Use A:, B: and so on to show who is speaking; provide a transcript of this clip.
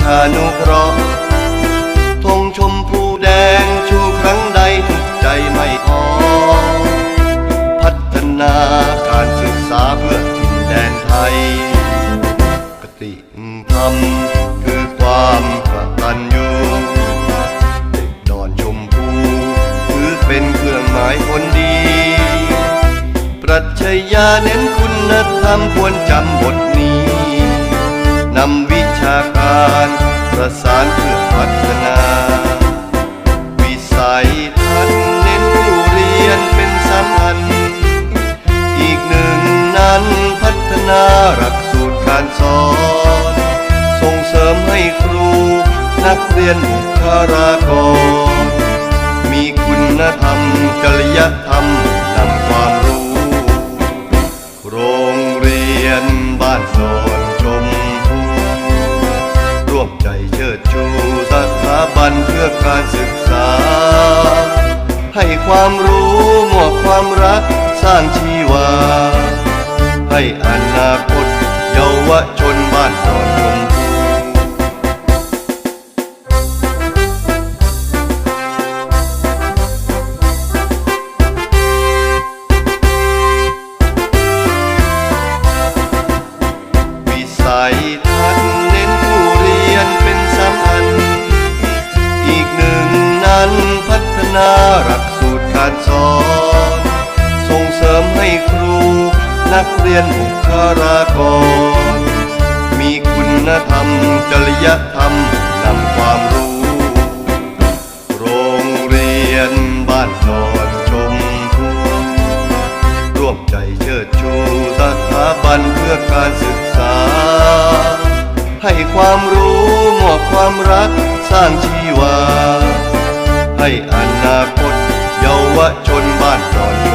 A: ชานุเคราะห์ธงชมพูแดงชูครั้งใดทุกใจไม่พอพัฒนาการศึกษาเพื่อถิ่นแดนไทยกติธรรมคือความกตัญญูดอนชมพูถือเป็นเครื่องหมายคนดี ปรัชญาเน้นคุณธรรมควรจำบท ประสานเพื่อพัฒนา วิสัยทัศน์เน้นผู้เรียนเป็นสำคัญ อีกหนึ่งนั้นพัฒนาหลักสูตรการสอน ส่งเสริมให้ครูนักเรียนบุคลากร มีคุณธรรมจริยธรรมนำความรู้ โรงเรียนบ้านโนน การศึกษา ให้ความรู้มอบความรักสร้างชีวา ให้อนาคตเยาวชนบ้านโนนันพัฒนาหลักสูตรการสอน ส่งเสริมให้ครูนักเรียนบุคลากร มีคุณธรรมจริยธรรมนำความรู้ โรงเรียนบ้านนอนชมพูร่วมใจเชิดชูสถาบันเพื่อการศึกษา ให้ความรู้มอบความรักสร้างชี ให้อนาคต เยาวชนบ้านดอน